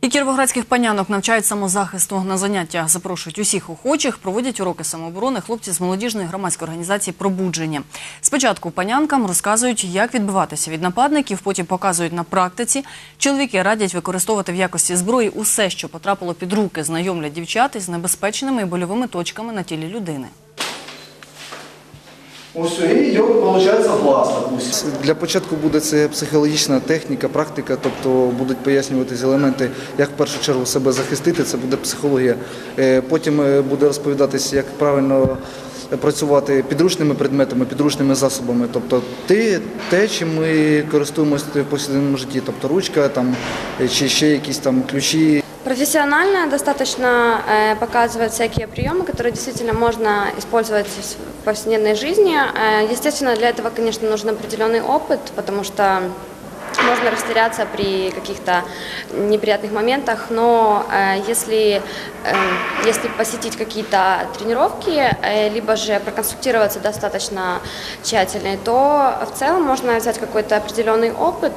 І кіровоградських панянок навчають самозахисту. На заняття запрошують усіх охочих, проводять уроки самооборони хлопці з молодіжної громадської організації «Пробудження». Спочатку панянкам розказують, як відбиватися від нападників, потім показують на практиці. Чоловіки радять використовувати в якості зброї усе, що потрапило під руки, знайомлять дівчат із небезпечними і больовими точками на тілі людини. Ось і виходить, глаз, допустим. Для початку буде це психологічна техніка, практика, тобто будуть пояснюватися елементи, як в першу чергу себе захистити, це буде психологія. Е, Потім е, буде розповідатися, як правильно працювати підручними предметами, підручними засобами, тобто те, те чим ми користуємося в повсякденному житті, тобто ручка там, е, чи ще якісь там ключі, Профессионально достаточно э, показывать всякие приемы, которые действительно можно использовать в повседневной жизни. Э, естественно, для этого, конечно, нужен определенный опыт, потому что можно растеряться при каких-то неприятных моментах, но э, если, э, если посетить какие-то тренировки, либо же проконсультироваться достаточно тщательно, то в целом можно взять какой-то определенный опыт